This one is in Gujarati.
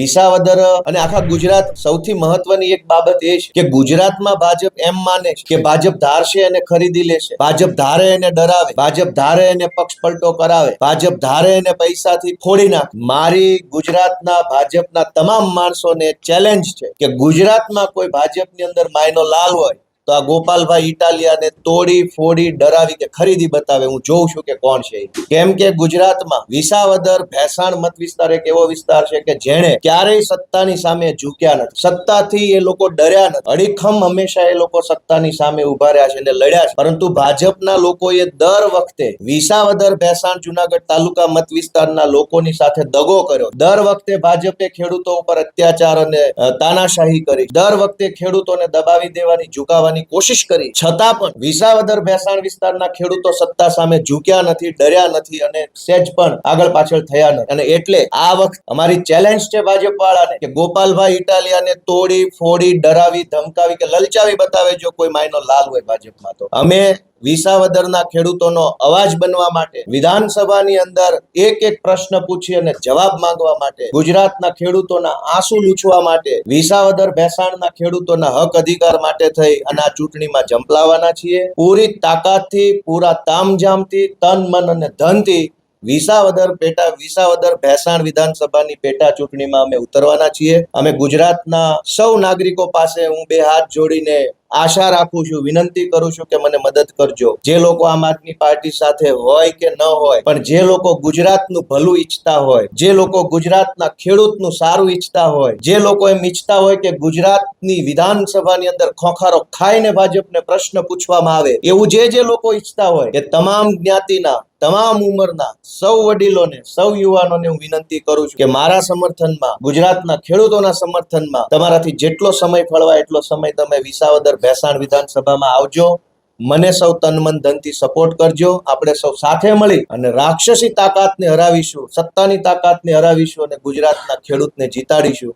વિસાવદર અને આખા ગુજરાત સૌથી મહત્વની એક બાબત એ છે કે ગુજરાતમાં ભાજપ એમ માને કે ભાજપ ધારશે અને ખરીદી લેશે. ભાજપ ધારે એને ડરાવે. ભાજપ ધારે એને પક્ષ પલટો કરાવે. ભાજપ ધારે એને પૈસાથી ફોડી નાખે. મારી ગુજરાતના ભાજપના તમામ માણસોને ચેલેન્જ છે કે ગુજરાતમાં કોઈ ભાજપની અંદર માયનો લાલ હોય તો આ ગોપાલભાઈ ઇટાલિયાને તોડી, ફોડી, ડરાવી કે ખરીદી બતાવે, હું જોઉં છું કે કોણ છે કેમ કે ગુજરાતમાં વિસાવદર ભેસાણ મત વિસ્તાર એક એવો વિસ્તાર છે કે જેણે ક્યારેય સત્તાની સામે ઝૂક્યા નથી. સત્તાથી એ લોકો ડર્યા નથી. અડીખમ હંમેશા એ લોકો સત્તાની સામે ઊભા રહ્યા છે અને લડ્યા છે. પરંતુ ભાજપના લોકોએ દર વખતે વિસાવદર, ભેસાણ, જુનાગઢ તાલુકા મત વિસ્તારના લોકોની સાથે દગો કર્યો. દર વખતે ભાજપે ખેડૂતો ઉપર અત્યાચાર અને તાનાશાહી કરી. દર વખતે ખેડૂતોને દબાવી દેવાની, ઝુકાવવાની કોશિશ કરી. છતાં પણ વિસાવદર ભેસાણ વિસ્તારના ખેડૂતો સત્તા સામે ઝૂક્યા નથી, ડર્યા નથી અને સેજ પણ આગળ પાછળ થયા નથી. અને એટલે આ વખત અમારી ચેલેન્જ છે ભાજપ વાળાને કે ગોપાલભાઈ ઇટાલિયાને તોડી, ફોડી, ડરાવી, ધમકાવી કે લલચાવી બતાવે જો કોઈ માયનો લાલ હોય ભાજપમાં તો. અમે વિસાવદરના ખેડૂતોનો અવાજ બનવા માટે, વિધાનસભાની અંદર એક એક પ્રશ્ન પૂછી અને જવાબ માંગવા માટે, ગુજરાતના ખેડૂતોના આંસુ લૂછવા માટે, વિસાવદર ભેસાણના ખેડૂતોના હક અધિકાર માટે થઈ અને આ ચૂંટણીમાં જંપલાવાના છીએ. પૂરી તાકાતથી, પૂરા તામઝામથી, તન, મન અને ધનથી વિસાવદર પેટા, વિસાવદર ભેસાણ વિધાનસભાની પેટા ચૂંટણીમાં અમે ઉતરવાના છીએ. અમે ગુજરાતના સૌ નાગરિકો પાસે હું બે હાથ જોડીને આશા રાખું છું, વિનંતી કરું છું કે મને મદદ કરજો. જે લોકો આમ આદમી પાર્ટી સાથે હોય કે ન હોય, પણ જે લોકો ગુજરાતનું ભલું ઈચ્છતા હોય, જે લોકો ગુજરાતના ખેડૂતનું સારું ઈચ્છતા હોય, જે લોકો એમ ઈચ્છતા હોય કે ગુજરાતની વિધાનસભાની અંદર ખોખારો ખાઈને ભાજપને પ્રશ્ન પૂછવામાં આવે, એવું જે જે લોકો ઈચ્છતા હોય કે તમામ જ્ઞાતિના તમામ ઉંમરના સૌ વડીલોને, સૌ યુવાનોને હું વિનંતી કરું છું કે મારા સમર્થનમાં, ગુજરાતના ખેડૂતોના સમર્થનમાં તમારાથી જેટલો સમય ફળવાય એટલો સમય તમે વિસાવદર ભેસાણ વિધાનસભામાં આવજો. મને સૌ તન મન ધનથી સપોર્ટ કરજો. આપણે સૌ સાથે મળી અને રાક્ષસી તાકાતને હરાવીશું, સત્તાની તાકાતને હરાવીશું અને ગુજરાતના ખેડૂતને જીતાડીશું.